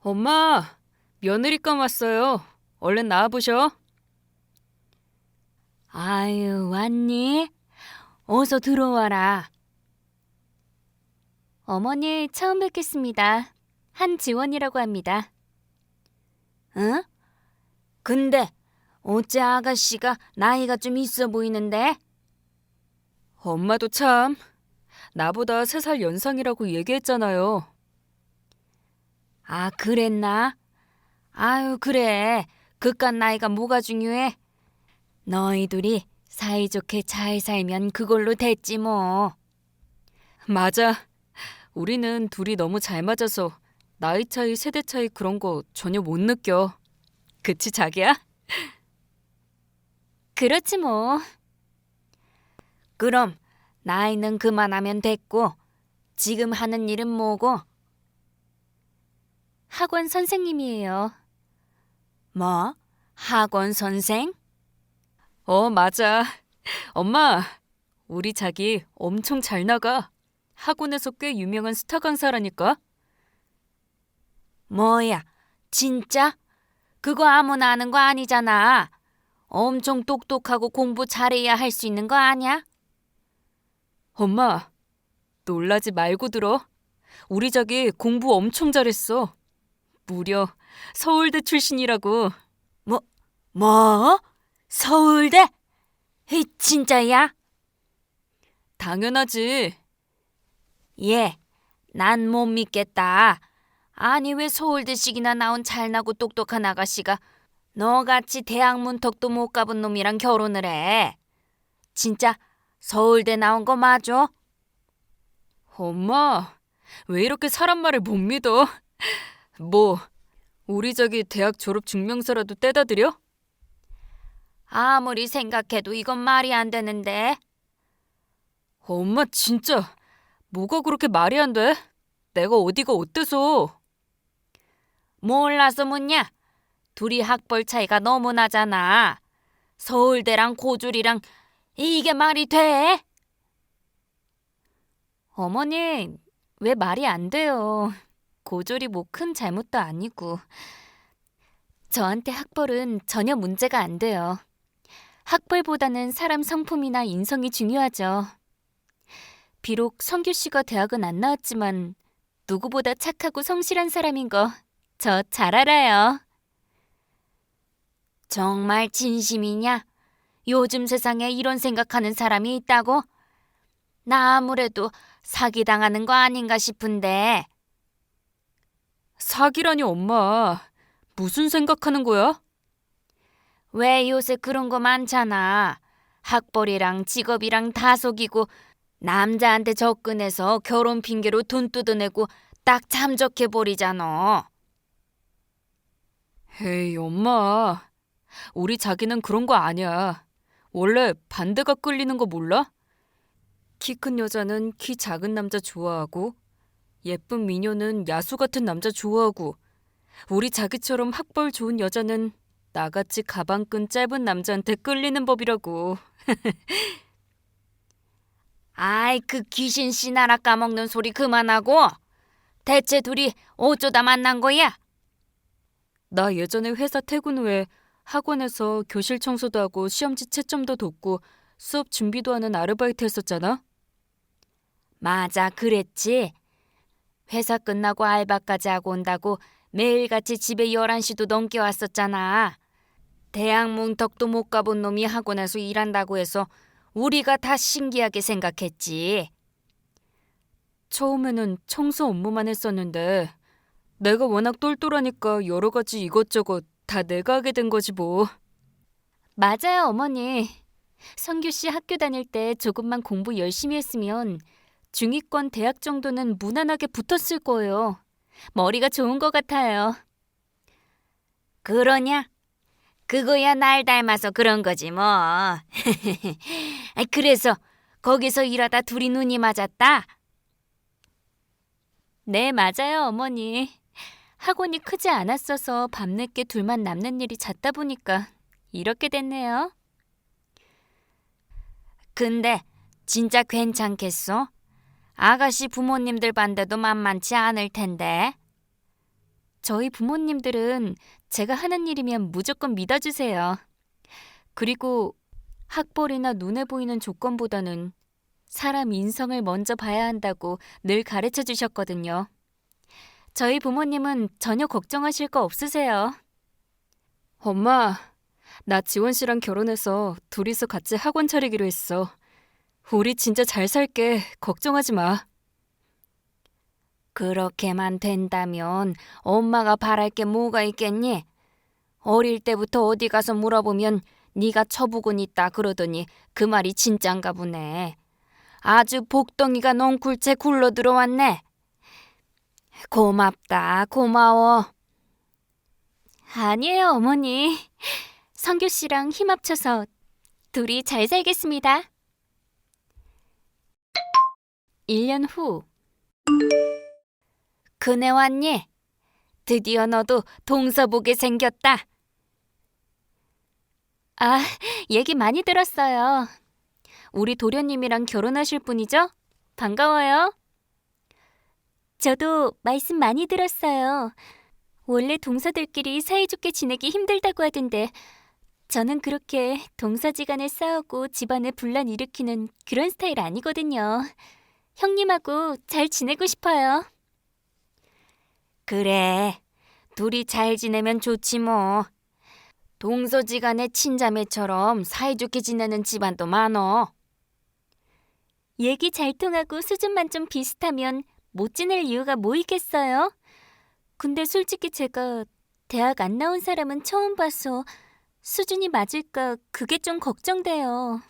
엄마, 며느리감 왔어요. 얼른 나와보셔. 아유, 왔니? 어서 들어와라. 어머니, 처음 뵙겠습니다. 한지원이라고 합니다. 응? 근데 어째 아가씨가 나이가 좀 있어 보이는데? 엄마도 참, 나보다 세 살 연상이라고 얘기했잖아요. 아, 그랬나? 아유, 그래. 그깟 나이가 뭐가 중요해? 너희 둘이 사이좋게 잘 살면 그걸로 됐지 뭐. 맞아. 우리는 둘이 너무 잘 맞아서 나이 차이, 세대 차이 그런 거 전혀 못 느껴. 그치, 자기야? 그렇지 뭐. 그럼 나이는 그만하면 됐고 지금 하는 일은 뭐고? 학원 선생님이에요. 뭐? 학원 선생? 어, 맞아. 엄마, 우리 자기 엄청 잘 나가. 학원에서 꽤 유명한 스타 강사라니까. 뭐야? 진짜? 그거 아무나 하는 거 아니잖아. 엄청 똑똑하고 공부 잘해야 할 수 있는 거 아니야? 엄마, 놀라지 말고 들어. 우리 자기 공부 엄청 잘했어. 무려 서울대 출신이라고. 뭐? 서울대? 이 진짜야? 당연하지. 예, 난 못 믿겠다. 아니 왜 서울대식이나 나온 잘나고 똑똑한 아가씨가 너같이 대학 문턱도 못 가본 놈이랑 결혼을 해? 진짜 서울대 나온 거 맞아? 엄마, 왜 이렇게 사람 말을 못 믿어? 뭐, 우리 자기 대학 졸업 증명서라도 떼다 드려? 아무리 생각해도 이건 말이 안 되는데. 엄마 진짜 뭐가 그렇게 말이 안 돼? 내가 어디가 어때서? 몰라서 묻냐? 둘이 학벌 차이가 너무 나잖아. 서울대랑 고졸이랑 이게 말이 돼? 어머님, 왜 말이 안 돼요? 고졸이 뭐 큰 잘못도 아니고. 저한테 학벌은 전혀 문제가 안 돼요. 학벌보다는 사람 성품이나 인성이 중요하죠. 비록 성규 씨가 대학은 안 나왔지만 누구보다 착하고 성실한 사람인 거 저 잘 알아요. 정말 진심이냐? 요즘 세상에 이런 생각하는 사람이 있다고? 나 아무래도 사기당하는 거 아닌가 싶은데. 사기라니 엄마. 무슨 생각하는 거야? 왜 요새 그런 거 많잖아. 학벌이랑 직업이랑 다 속이고 남자한테 접근해서 결혼 핑계로 돈 뜯어내고 딱 잠적해 버리잖아. 에이, 엄마. 우리 자기는 그런 거 아니야. 원래 반대가 끌리는 거 몰라? 키 큰 여자는 키 작은 남자 좋아하고, 예쁜 미녀는 야수 같은 남자 좋아하고, 우리 자기처럼 학벌 좋은 여자는 나같이 가방끈 짧은 남자한테 끌리는 법이라고. 아이 그 귀신 씨 나라 까먹는 소리 그만하고 대체 둘이 어쩌다 만난 거야? 나 예전에 회사 퇴근 후에 학원에서 교실 청소도 하고 시험지 채점도 돕고 수업 준비도 하는 아르바이트 했었잖아. 맞아 그랬지. 회사 끝나고 알바까지 하고 온다고 매일같이 집에 11시도 넘게 왔었잖아. 대학 문턱도 못 가본 놈이 학원에서 일한다고 해서 우리가 다 신기하게 생각했지. 처음에는 청소 업무만 했었는데 내가 워낙 똘똘하니까 여러 가지 이것저것 다 내가 하게 된 거지 뭐. 맞아요, 어머니. 성규 씨 학교 다닐 때 조금만 공부 열심히 했으면 중위권 대학 정도는 무난하게 붙었을 거예요. 머리가 좋은 것 같아요. 그러냐? 그거야 날 닮아서 그런 거지 뭐. 그래서 거기서 일하다 둘이 눈이 맞았다? 네, 맞아요, 어머니. 학원이 크지 않았어서 밤늦게 둘만 남는 일이 잦다 보니까 이렇게 됐네요. 근데 진짜 괜찮겠어? 아가씨 부모님들 반대도 만만치 않을 텐데. 저희 부모님들은 제가 하는 일이면 무조건 믿어주세요. 그리고 학벌이나 눈에 보이는 조건보다는 사람 인성을 먼저 봐야 한다고 늘 가르쳐 주셨거든요. 저희 부모님은 전혀 걱정하실 거 없으세요. 엄마, 나 지원 씨랑 결혼해서 둘이서 같이 학원 차리기로 했어. 우리 진짜 잘 살게. 걱정하지 마. 그렇게만 된다면 엄마가 바랄 게 뭐가 있겠니? 어릴 때부터 어디 가서 물어보면 네가 처부군 있다 그러더니 그 말이 진짠가 보네. 아주 복덩이가 넝쿨채 굴러 들어왔네. 고맙다, 고마워. 아니에요, 어머니. 성규 씨랑 힘 합쳐서 둘이 잘 살겠습니다. 1년 후. 그네 왔니? 드디어 너도 동서 보게 생겼다. 아, 얘기 많이 들었어요. 우리 도련님이랑 결혼하실 분이죠? 반가워요. 저도 말씀 많이 들었어요. 원래 동서들끼리 사이좋게 지내기 힘들다고 하던데 저는 그렇게 동서지간에 싸우고 집안에 분란 일으키는 그런 스타일 아니거든요. 형님하고 잘 지내고 싶어요. 그래. 둘이 잘 지내면 좋지 뭐. 동서지간의 친자매처럼 사이좋게 지내는 집안도 많어. 얘기 잘 통하고 수준만 좀 비슷하면 못 지낼 이유가 뭐 있겠어요? 근데 솔직히 제가 대학 안 나온 사람은 처음 봐서 수준이 맞을까 그게 좀 걱정돼요.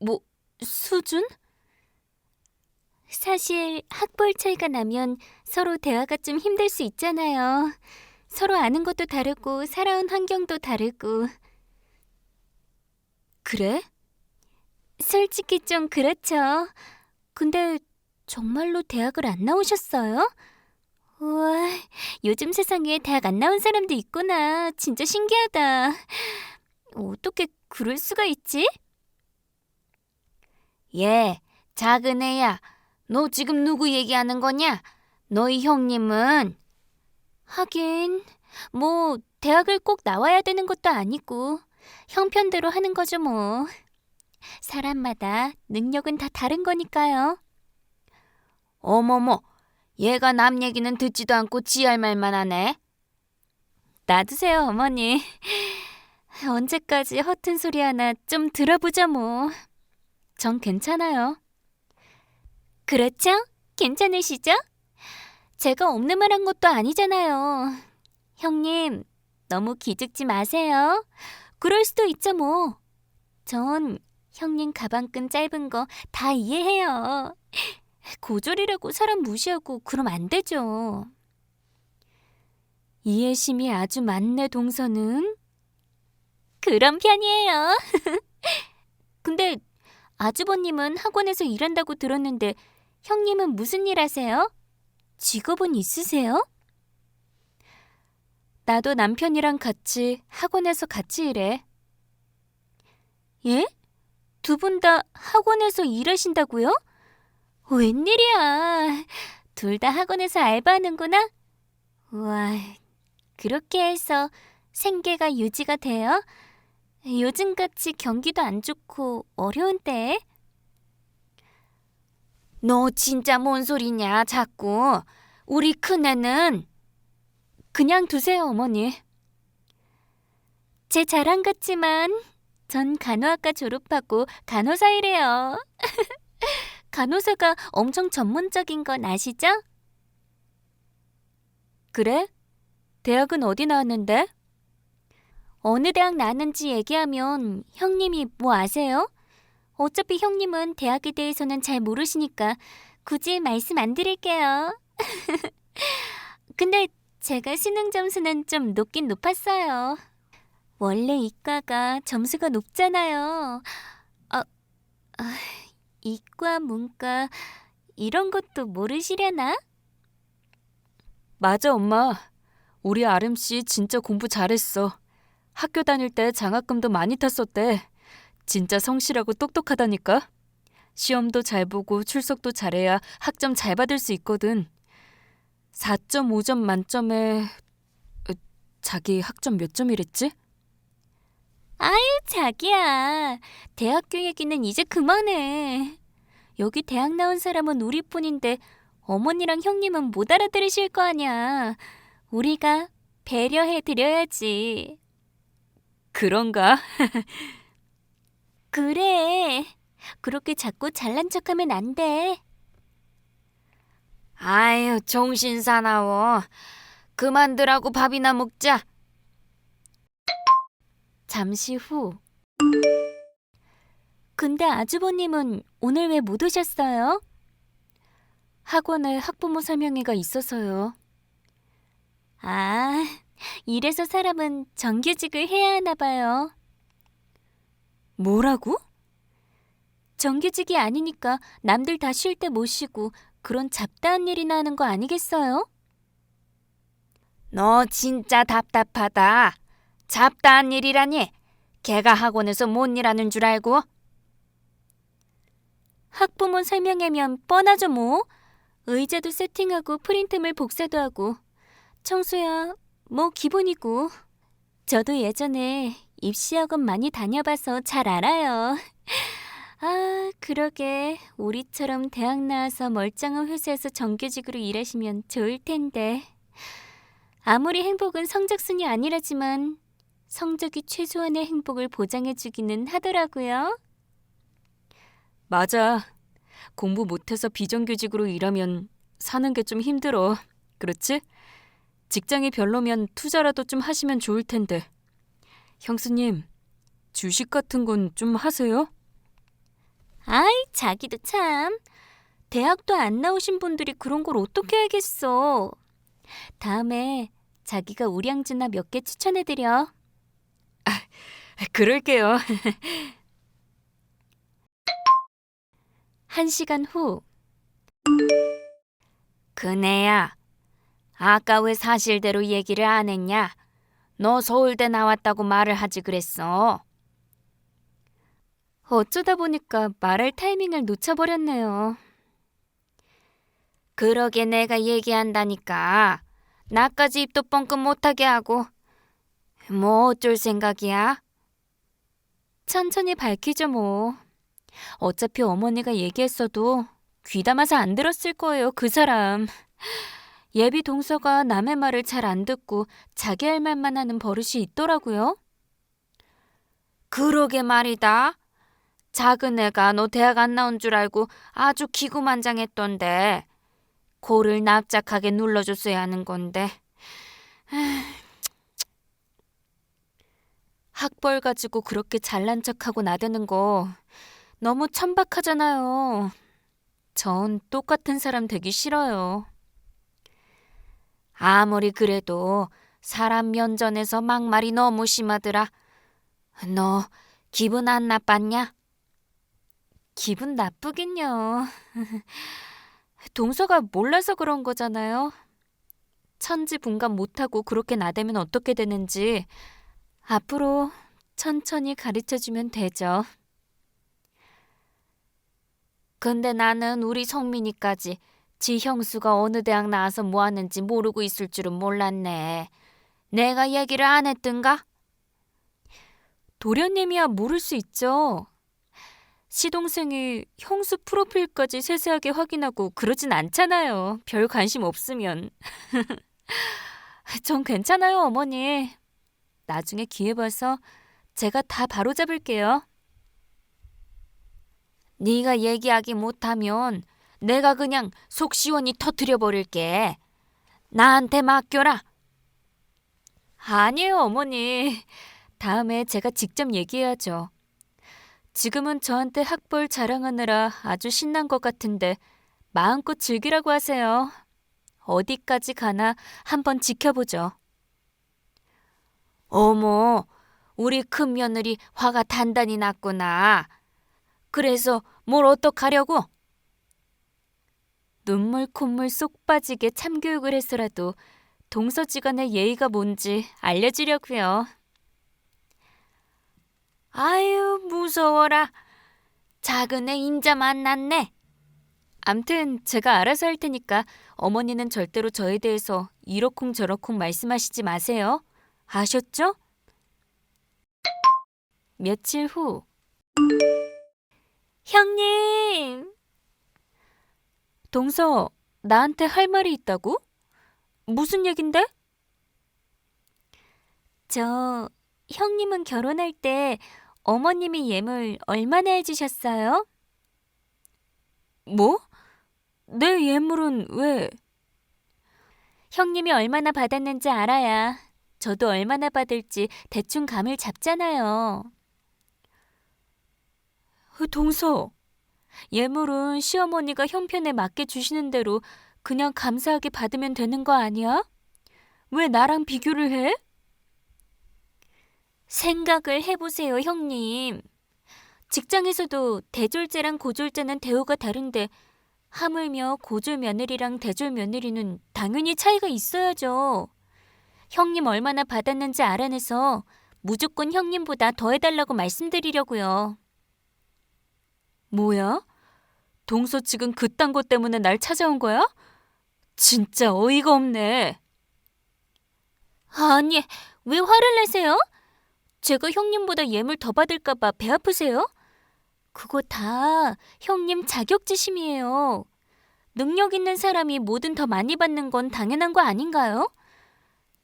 뭐 수준? 사실 학벌 차이가 나면 서로 대화가 좀 힘들 수 있잖아요. 서로 아는 것도 다르고 살아온 환경도 다르고. 그래? 솔직히 좀 그렇죠. 근데 정말로 대학을 안 나오셨어요? 우와, 요즘 세상에 대학 안 나온 사람도 있구나. 진짜 신기하다. 어떻게 그럴 수가 있지? 예, 작은 애야. 너 지금 누구 얘기하는 거냐? 너희 형님은 하긴 뭐 대학을 꼭 나와야 되는 것도 아니고 형편대로 하는 거죠 뭐. 사람마다 능력은 다 다른 거니까요. 어머머, 얘가 남 얘기는 듣지도 않고 지할 말만 하네. 놔두세요, 어머니. 언제까지 허튼 소리 하나 좀 들어보자 뭐. 전 괜찮아요. 그렇죠? 괜찮으시죠? 제가 없는 말 한 것도 아니잖아요. 형님, 너무 기죽지 마세요. 그럴 수도 있죠, 뭐. 전 형님 가방끈 짧은 거 다 이해해요. 고졸이라고 사람 무시하고 그럼 안 되죠. 이해심이 아주 많네, 동서는. 그런 편이에요. 근데 아주버님은 학원에서 일한다고 들었는데 형님은 무슨 일 하세요? 직업은 있으세요? 나도 남편이랑 같이 학원에서 같이 일해. 예? 두 분 다 학원에서 일하신다고요? 웬일이야. 둘 다 학원에서 알바하는구나? 우와, 그렇게 해서 생계가 유지가 돼요? 요즘같이 경기도 안 좋고 어려운 때에? 너 진짜 뭔 소리냐, 자꾸. 우리 큰애는 그냥 두세요, 어머니. 제 자랑 같지만 전 간호학과 졸업하고 간호사 일해요. 간호사가 엄청 전문적인 건 아시죠? 그래? 대학은 어디 나왔는데? 어느 대학 나왔는지 얘기하면 형님이 뭐 아세요? 어차피 형님은 대학에 대해서는 잘 모르시니까 굳이 말씀 안 드릴게요. 근데 제가 수능 점수는 좀 높긴 높았어요. 원래 이과가 점수가 높잖아요. 아, 아, 이과, 문과 이런 것도 모르시려나? 맞아, 엄마. 우리 아름 씨 진짜 공부 잘했어. 학교 다닐 때 장학금도 많이 탔었대. 진짜 성실하고 똑똑하다니까. 시험도 잘 보고 출석도 잘해야 학점 잘 받을 수 있거든. 4.5점 만점에 어, 자기 학점 몇 점이랬지? 자기야, 대학교 얘기는 이제 그만해. 여기 대학 나온 사람은 우리뿐인데 어머니랑 형님은 못 알아들으실 거 아니야. 우리가 배려해 드려야지. 그런가? 그래. 그렇게 자꾸 잘난 척하면 안 돼. 아유, 정신 사나워. 그만두라고 밥이나 먹자. 잠시 후. 근데 아주버님은 오늘 왜 못 오셨어요? 학원에 학부모 설명회가 있어서요. 아, 이래서 사람은 정규직을 해야 하나 봐요. 뭐라고? 정규직이 아니니까 남들 다 쉴때못 쉬고 그런 잡다한 일이나 하는 거 아니겠어요? 너 진짜 답답하다. 잡다한 일이라니. 걔가 학원에서 뭔 일하는 줄 알고? 학부모 설명회면 뻔하죠 뭐. 의자도 세팅하고 프린트물 복사도 하고 청소야 뭐 기본이고. 저도 예전에 입시학원 많이 다녀봐서 잘 알아요. 아, 그러게 우리처럼 대학 나와서 멀쩡한 회사에서 정규직으로 일하시면 좋을 텐데. 아무리 행복은 성적순이 아니라지만 성적이 최소한의 행복을 보장해주기는 하더라고요. 맞아. 공부 못해서 비정규직으로 일하면 사는 게 좀 힘들어. 그렇지? 직장이 별로면 투자라도 좀 하시면 좋을 텐데. 형수님, 주식 같은 건 좀 하세요? 아이, 자기도 참. 대학도 안 나오신 분들이 그런 걸 어떻게 알겠어. 다음에 자기가 우량주나 몇 개 추천해드려. 그럴게요. 한 시간 후. 그네야, 아까 왜 사실대로 얘기를 안 했냐? 너 서울대 나왔다고 말을 하지 그랬어. 어쩌다 보니까 말할 타이밍을 놓쳐버렸네요. 그러게 내가 얘기한다니까. 나까지 입도 뻥끗 못하게 하고. 뭐 어쩔 생각이야? 천천히 밝히죠, 뭐. 어차피 어머니가 얘기했어도 귀담아서 안 들었을 거예요, 그 사람. 예비 동서가 남의 말을 잘 안 듣고 자기 할 말만 하는 버릇이 있더라고요. 그러게 말이다. 작은 애가 너 대학 안 나온 줄 알고 아주 기구만장했던데. 코를 납작하게 눌러줬어야 하는 건데. 학벌 가지고 그렇게 잘난 척하고 나대는 거 너무 천박하잖아요. 전 똑같은 사람 되기 싫어요. 아무리 그래도 사람 면전에서 막말이 너무 심하더라. 너 기분 안 나빴냐? 기분 나쁘긴요. 동서가 몰라서 그런 거잖아요. 천지 분간 못하고 그렇게 나대면 어떻게 되는지 앞으로 천천히 가르쳐주면 되죠. 근데 나는 우리 성민이까지 지 형수가 어느 대학 나와서 뭐 하는지 모르고 있을 줄은 몰랐네. 내가 얘기를 안 했던가? 도련님이야 모를 수 있죠. 시동생이 형수 프로필까지 세세하게 확인하고 그러진 않잖아요. 별 관심 없으면. 전 괜찮아요, 어머니. 나중에 기회 봐서 제가 다 바로 잡을게요. 네가 얘기하기 못하면 내가 그냥 속 시원히 터트려 버릴게. 나한테 맡겨라. 아니에요, 어머니. 다음에 제가 직접 얘기해야죠. 지금은 저한테 학벌 자랑하느라 아주 신난 것 같은데 마음껏 즐기라고 하세요. 어디까지 가나 한번 지켜보죠. 어머, 우리 큰 며느리 화가 단단히 났구나. 그래서 뭘 어떡하려고? 눈물 콧물 쏙 빠지게 참교육을 해서라도 동서지간의 예의가 뭔지 알려주려고요. 아유, 무서워라. 작은 애 인자 만났네. 암튼 제가 알아서 할 테니까 어머니는 절대로 저에 대해서 이러쿵 저러쿵 말씀하시지 마세요. 아셨죠? 며칠 후 형님 동서 나한테 할 말이 있다고? 무슨 얘긴데? 저 형님은 결혼할 때 어머님이 예물 얼마나 해주셨어요? 뭐? 내 예물은 왜? 형님이 얼마나 받았는지 알아야 저도 얼마나 받을지 대충 감을 잡잖아요. 동서, 예물은 시어머니가 형편에 맞게 주시는 대로 그냥 감사하게 받으면 되는 거 아니야? 왜 나랑 비교를 해? 생각을 해보세요, 형님. 직장에서도 대졸제랑 고졸제는 대우가 다른데 하물며 고졸 며느리랑 대졸 며느리는 당연히 차이가 있어야죠. 형님 얼마나 받았는지 알아내서 무조건 형님보다 더 해달라고 말씀드리려고요. 뭐야? 동서 지금 그딴 것 때문에 날 찾아온 거야? 진짜 어이가 없네. 아니, 왜 화를 내세요? 제가 형님보다 예물 더 받을까봐 배 아프세요? 그거 다 형님 자격지심이에요. 능력 있는 사람이 뭐든 더 많이 받는 건 당연한 거 아닌가요?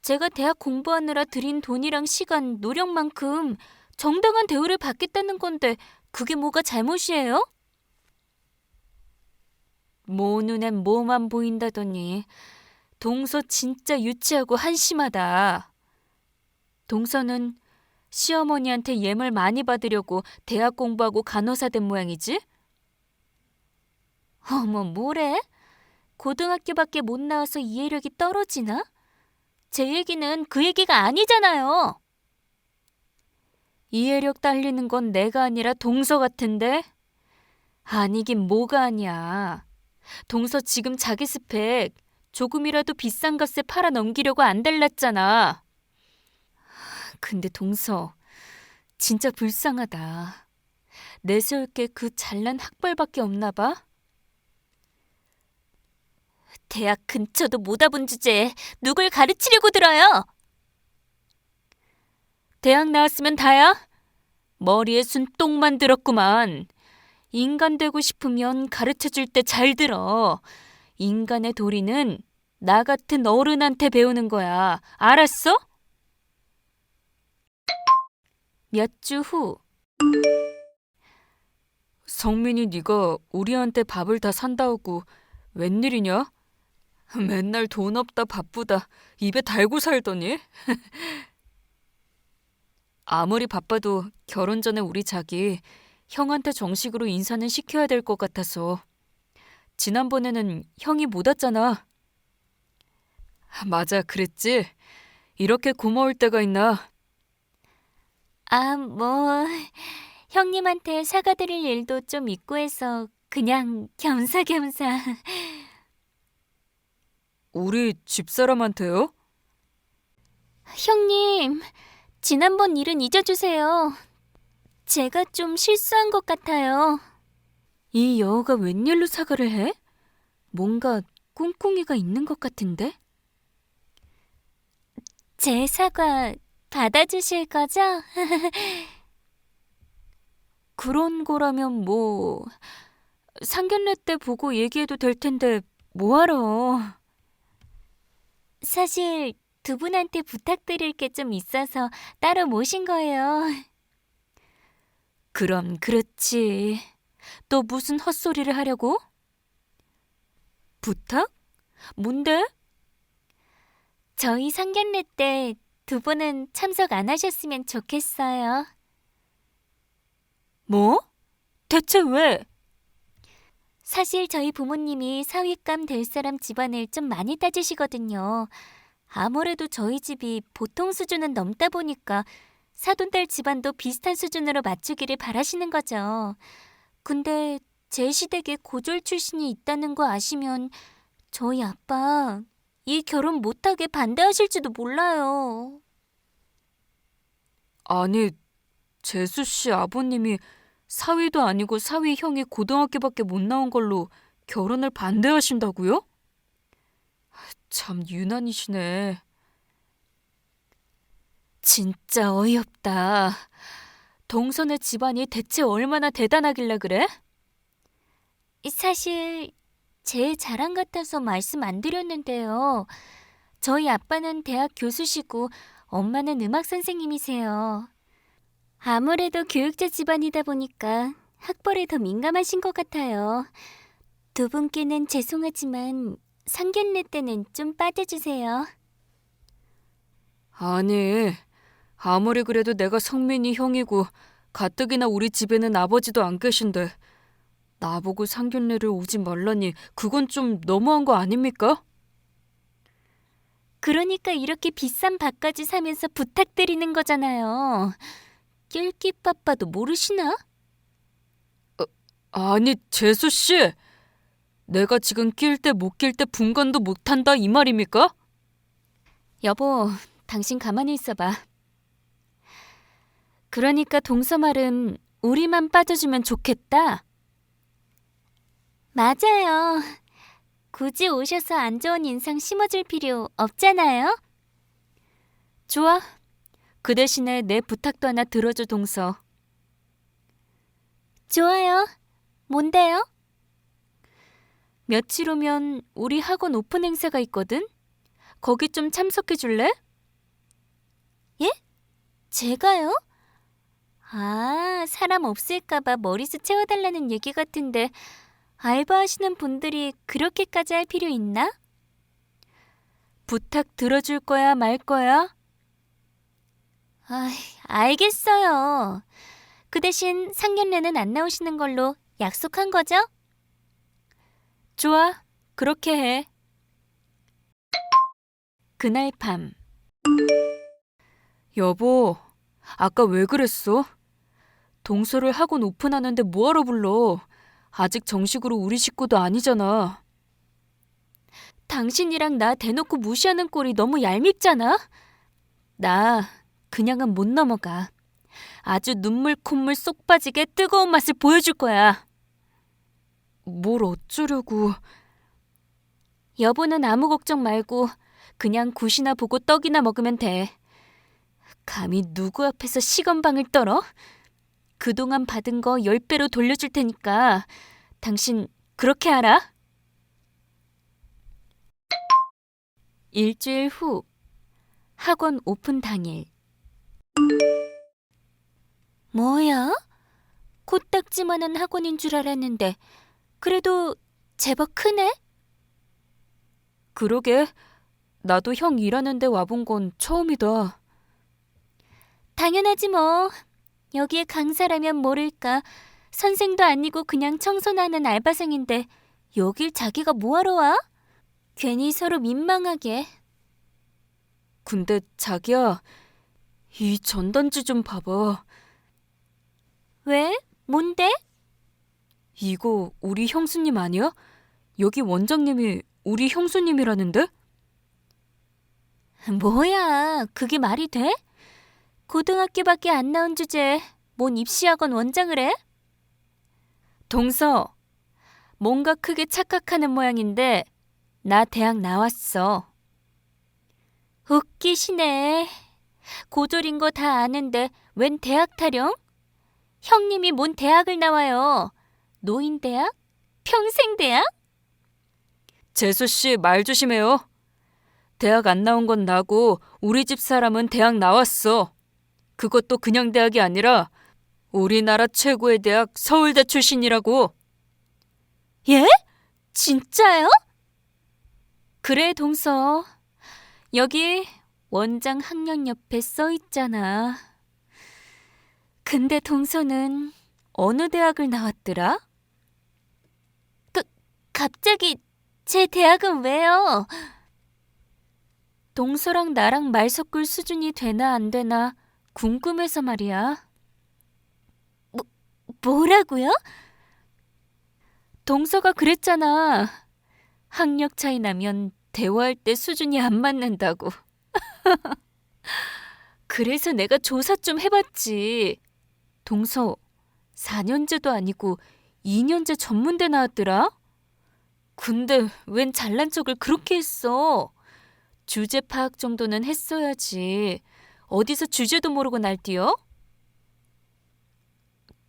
제가 대학 공부하느라 들인 돈이랑 시간, 노력만큼 정당한 대우를 받겠다는 건데 그게 뭐가 잘못이에요? 모 눈엔 뭐만 보인다더니 동서 진짜 유치하고 한심하다. 동서는 시어머니한테 예물 많이 받으려고 대학 공부하고 간호사 된 모양이지? 어머, 뭐래? 고등학교밖에 못 나와서 이해력이 떨어지나? 제 얘기는 그 얘기가 아니잖아요. 이해력 딸리는 건 내가 아니라 동서 같은데? 아니긴 뭐가 아니야. 동서 지금 자기 스펙 조금이라도 비싼 값에 팔아 넘기려고 안 달랐잖아. 근데 동서 진짜 불쌍하다. 내세울 게 그 잘난 학벌밖에 없나 봐. 대학 근처도 못 와본 주제에 누굴 가르치려고 들어요? 대학 나왔으면 다야? 머리에 순똥만 들었구만. 인간 되고 싶으면 가르쳐 줄 때 잘 들어. 인간의 도리는 나 같은 어른한테 배우는 거야. 알았어? 몇 주 후. 성민이 네가 우리한테 밥을 다 산다고 웬일이냐? 맨날 돈 없다 바쁘다 입에 달고 살더니 아무리 바빠도 결혼 전에 우리 자기 형한테 정식으로 인사는 시켜야 될 것 같아서 지난번에는 형이 못 왔잖아. 맞아, 그랬지? 이렇게 고마울 때가 있나? 아, 뭐, 형님한테 사과드릴 일도 좀 있고 해서 그냥 겸사겸사. 우리 집사람한테요? 형님, 지난번 일은 잊어주세요. 제가 좀 실수한 것 같아요. 이 여우가 웬일로 사과를 해? 뭔가 꿍꿍이가 있는 것 같은데? 제 사과 받아주실 거죠? 그런 거라면 뭐 상견례 때 보고 얘기해도 될 텐데 뭐하러? 사실 두 분한테 부탁드릴 게 좀 있어서 따로 모신 거예요. 그럼 그렇지. 또 무슨 헛소리를 하려고? 부탁? 뭔데? 저희 상견례 때 두 분은 참석 안 하셨으면 좋겠어요. 뭐? 대체 왜? 사실 저희 부모님이 사윗감 될 사람 집안을 좀 많이 따지시거든요. 아무래도 저희 집이 보통 수준은 넘다 보니까 사돈딸 집안도 비슷한 수준으로 맞추기를 바라시는 거죠. 근데 제 시댁에 고졸 출신이 있다는 거 아시면 저희 아빠 이 결혼 못하게 반대하실지도 몰라요. 아니, 재수 씨 아버님이 사위도 아니고 사위 형이 고등학교밖에 못 나온 걸로 결혼을 반대하신다고요? 참 유난이시네. 진짜 어이없다. 동선의 집안이 대체 얼마나 대단하길래 그래? 사실 제 자랑 같아서 말씀 안 드렸는데요. 저희 아빠는 대학 교수시고 엄마는 음악 선생님이세요. 아무래도 교육자 집안이다 보니까 학벌에 더 민감하신 것 같아요. 두 분께는 죄송하지만 상견례 때는 좀 빠져주세요. 아니, 아무리 그래도 내가 성민이 형이고 가뜩이나 우리 집에는 아버지도 안 계신데 나보고 상견례를 오지 말라니 그건 좀 너무한 거 아닙니까? 그러니까 이렇게 비싼 밥까지 사면서 부탁드리는 거잖아요. 낄끼빠빠도 모르시나? 아니, 재수 씨. 내가 지금 낄 때 못 낄 때 분간도 못 한다 이 말입니까? 여보, 당신 가만히 있어봐. 그러니까 동서 말은 우리만 빠져주면 좋겠다. 맞아요. 굳이 오셔서 안 좋은 인상 심어줄 필요 없잖아요. 좋아. 그 대신에 내 부탁도 하나 들어줘, 동서. 좋아요. 뭔데요? 며칠 후면 우리 학원 오픈 행사가 있거든. 거기 좀 참석해 줄래? 제가요? 아, 사람 없을까봐 머리수 채워달라는 얘기 같은데 알바하시는 분들이 그렇게까지 할 필요 있나? 부탁 들어줄 거야, 말 거야? 아, 알겠어요. 그 대신 상견례는 안 나오시는 걸로 약속한 거죠? 좋아. 그렇게 해. 그날 밤. 여보, 아까 왜 그랬어? 동서를 학원 오픈하는데 뭐하러 불러? 아직 정식으로 우리 식구도 아니잖아. 당신이랑 나 대놓고 무시하는 꼴이 너무 얄밉잖아? 나 그냥은 못 넘어가. 아주 눈물 콧물 쏙 빠지게 뜨거운 맛을 보여줄 거야. 뭘 어쩌려고. 여보는 아무 걱정 말고 그냥 굿이나 보고 떡이나 먹으면 돼. 감히 누구 앞에서 시건방을 떨어? 그동안 받은 거 열배로 돌려줄 테니까 당신 그렇게 하라. 일주일 후 학원 오픈 당일 뭐야? 코딱지만한 학원인 줄 알았는데 그래도 제법 크네? 그러게 나도 형 일하는데 와본 건 처음이다. 당연하지 뭐. 여기에 강사라면 모를까. 선생도 아니고 그냥 청소나는 알바생인데 여길 자기가 뭐하러 와? 괜히 서로 민망하게. 근데 자기야 이 전단지 좀 봐봐. 왜? 뭔데? 이거 우리 형수님 아니야? 여기 원장님이 우리 형수님이라는데? 뭐야, 그게 말이 돼? 고등학교밖에 안 나온 주제에 뭔 입시학원 원장을 해? 동서, 뭔가 크게 착각하는 모양인데 나 대학 나왔어. 웃기시네. 고졸인 거 다 아는데 웬 대학 타령? 형님이 뭔 대학을 나와요? 노인대학? 평생대학? 재수 씨 말 조심해요. 대학 안 나온 건 나고 우리 집 사람은 대학 나왔어. 그것도 그냥 대학이 아니라 우리나라 최고의 대학 서울대 출신이라고. 예? 진짜요? 그래 동서. 여기 원장 학년 옆에 써 있잖아. 근데 동서는 어느 대학을 나왔더라? 갑자기 제 대학은 왜요? 동서랑 나랑 말 섞을 수준이 되나 안 되나 궁금해서 말이야. 뭐라고요? 동서가 그랬잖아. 학력 차이 나면 대화할 때 수준이 안 맞는다고. 그래서 내가 조사 좀 해봤지. 동서 4년제도 아니고 2년제 전문대 나왔더라. 근데 웬 잘난 척을 그렇게 했어? 주제 파악 정도는 했어야지. 어디서 주제도 모르고 날뛰어?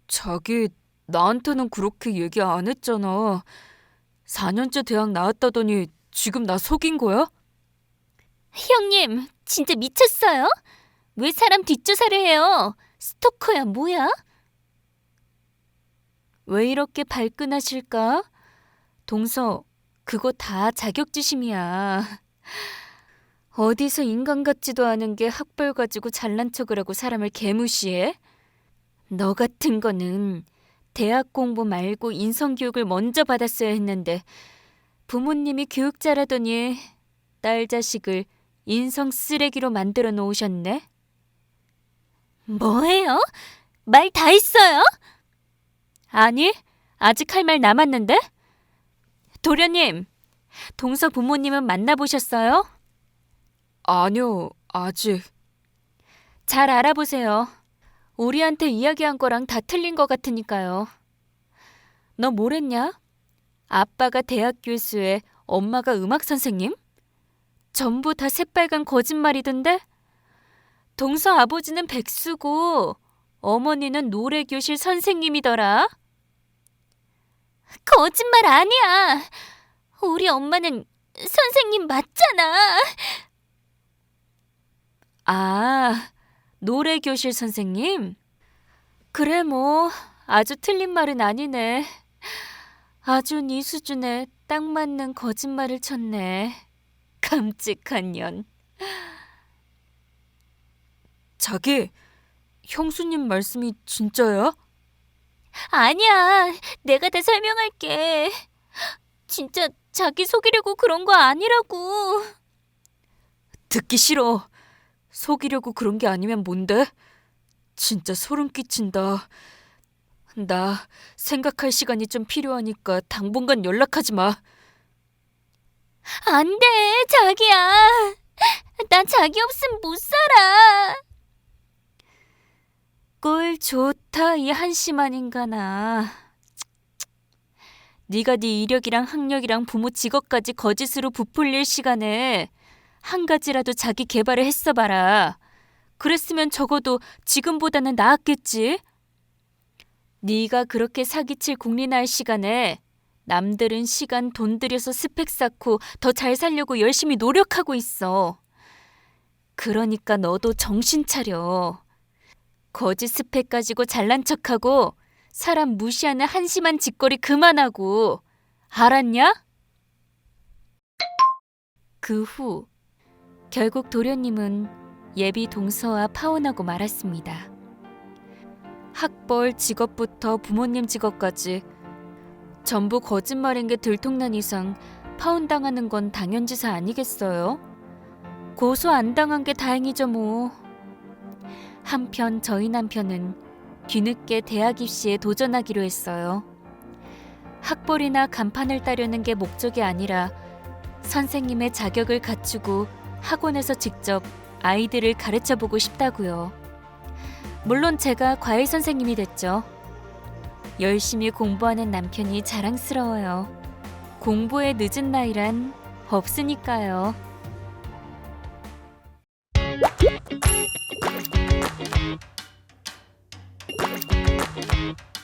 자기 나한테는 그렇게 얘기 안 했잖아. 4년째 대학 나왔다더니 지금 나 속인 거야? 형님, 진짜 미쳤어요? 왜 사람 뒷조사를 해요? 스토커야 뭐야? 왜 이렇게 발끈하실까? 동서, 그거 다 자격지심이야. 어디서 인간 같지도 않은 게 학벌 가지고 잘난 척을 하고 사람을 개무시해? 너 같은 거는 대학 공부 말고 인성 교육을 먼저 받았어야 했는데 부모님이 교육자라더니 딸 자식을 인성 쓰레기로 만들어 놓으셨네? 뭐예요? 말 다 했어요? 아니, 아직 할 말 남았는데? 도련님, 동서 부모님은 만나보셨어요? 아니요, 아직. 잘 알아보세요. 우리한테 이야기한 거랑 다 틀린 것 같으니까요. 너 뭐랬냐? 아빠가 대학 교수에 엄마가 음악 선생님? 전부 다 새빨간 거짓말이던데? 동서 아버지는 백수고 어머니는 노래 교실 선생님이더라. 거짓말 아니야. 우리 엄마는 선생님 맞잖아. 아, 노래 교실 선생님? 그래, 뭐, 아주 틀린 말은 아니네. 아주 네 수준에 딱 맞는 거짓말을 쳤네. 깜찍한 년. 자기, 형수님 말씀이 진짜야? 아니야. 내가 다 설명할게. 진짜 자기 속이려고 그런 거 아니라고. 듣기 싫어. 속이려고 그런 게 아니면 뭔데? 진짜 소름 끼친다. 나 생각할 시간이 좀 필요하니까 당분간 연락하지 마. 안 돼, 자기야. 나 자기 없으면 못 살아. 꿀 좋다 이 한심한 인간아. 네가 네 이력이랑 학력이랑 부모 직업까지 거짓으로 부풀릴 시간에 한 가지라도 자기 개발을 했어 봐라. 그랬으면 적어도 지금보다는 나았겠지. 네가 그렇게 사기칠 국리날 시간에 남들은 시간 돈 들여서 스펙 쌓고 더 잘 살려고 열심히 노력하고 있어. 그러니까 너도 정신 차려. 거짓 스펙 가지고 잘난 척하고 사람 무시하는 한심한 짓거리 그만하고 알았냐? 그 후 결국 도련님은 예비 동서와 파혼하고 말았습니다. 학벌, 직업부터 부모님 직업까지 전부 거짓말인 게 들통난 이상 파혼당하는 건 당연지사 아니겠어요? 고소 안 당한 게 다행이죠 뭐. 한편 저희 남편은 뒤늦게 대학 입시에 도전하기로 했어요. 학벌이나 간판을 따려는 게 목적이 아니라 선생님의 자격을 갖추고 학원에서 직접 아이들을 가르쳐 보고 싶다고요. 물론 제가 과외 선생님이 됐죠. 열심히 공부하는 남편이 자랑스러워요. 공부에 늦은 나이란 없으니까요. Mm-hmm.